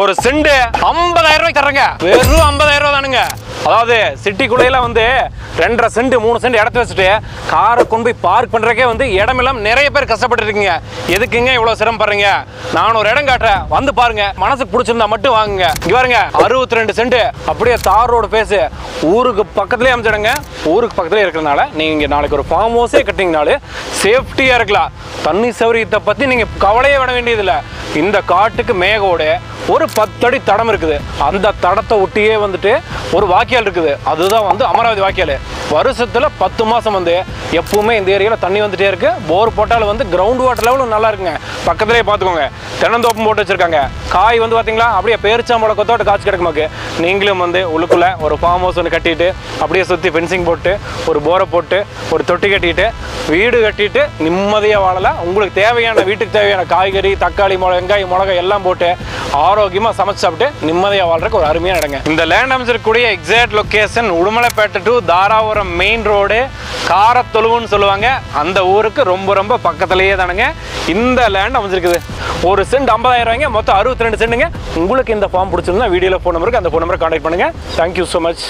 ஒரு செண்டு ஐம்பதாயிரம் ரூபாய்க்கு தர்றேங்க. வெறும் ஐம்பதாயிரம் ரூபா தானுங்க. அதாவது சிட்டிக்குள்ளையில வந்து ரெண்டரை சென்ட் மூணு சென்ட் இடத்த வச்சுட்டு காரை கொண்டு போய் பார்க் பண்ணுறக்கே வந்து இடமெல்லாம் நிறைய பேர் கஷ்டப்பட்டு இருக்கீங்க எதுக்குங்க இவ்வளோ சிரமப்படுறீங்க நான் ஒரு இடம் காட்டுறேன். வந்து பாருங்க. மனசுக்கு பிடிச்சிருந்தா மட்டும் வாங்குங்க. இங்கே பாருங்க. அறுபத்தி ரெண்டு சென்ட். அப்படியே தார் ரோடு பேசு ஊருக்கு பக்கத்துலேயே அமைச்சிடுங்க ஊருக்கு பக்கத்துலயே இருக்கிறதுனால இங்கே நாளைக்கு ஒரு ஃபார்ம் ஹவுஸே கட்டிங்கனாலே சேஃப்டியாக இருக்கலாம். தண்ணி சௌரியத்தை பற்றி நீங்கள் கவலையே விட வேண்டியதில்லை. இந்த காட்டுக்கு மேகோட ஒரு பத்தடி தடம் இருக்குது. அந்த தடத்தை ஒட்டியே வந்துட்டு ஒரு வாக்கியால் இருக்குது. அதுதான் வந்து அமராவதி வாக்கியால். வருஷத்தில் பத்து மாதம் வந்து எப்பவுமே இந்த ஏரியாவில் தண்ணி வந்துட்டே இருக்கு. போர் போட்டாலும் வந்து கிரவுண்ட் வாட்டர் லெவலும் நல்லா இருக்குங்க. பக்கத்துலேயே பார்த்துக்கோங்க தென்னந்தோப்பம் போட்டு வச்சிருக்காங்க. காய் வந்து பார்த்தீங்களா அப்படியே பேரிச்சா முழக்கத்தோட காய்ச்சி கிடக்குமாக்கு நீங்களும் வந்து உள்ளுக்குள்ள ஒரு ஃபார்ம் ஹவுஸ் ஒன்று கட்டிட்டு அப்படியே சுற்றி ஃபென்சிங் போட்டு ஒரு போரை போட்டு ஒரு தொட்டி கட்டிட்டு வீடு கட்டிட்டு நிம்மதியாக வாழலாம். உங்களுக்கு தேவையான வீட்டுக்கு தேவையான காய்கறி தக்காளி மிளகா வெங்காயம் மிளகா எல்லாம் போட்டு ஆரோக்கியமாக சமைச்சு சாப்பிட்டு நிம்மதியாக வாழ்றதுக்கு ஒரு அருமையான இடங்க. இந்த land அமைச்சிருக்கக்கூடிய exact location Udumalaipettai to Dharapuram main road காரத்தொழுவுன்னு சொல்லுவாங்க. அந்த ஊருக்கு ரொம்ப ரொம்ப பக்கத்துலேயே தானுங்க. இந்த லேண்ட் அமைஞ்சிருக்குது. ஒரு சென்ட் ஐம்பதாயிரம் ரூபாய்ங்க மொத்தம் அறுபத்தி ரெண்டு சென்ட்டுங்க உங்களுக்கு இந்த ஃபார்ம் பிடிச்சிருந்தா வீடியோவில் ஃபோன் நம்பருக்கு அந்த ஃபோன் நம்பரை கான்டாக்ட் பண்ணுங்கள் தேங்க்யூ ஸோ மச்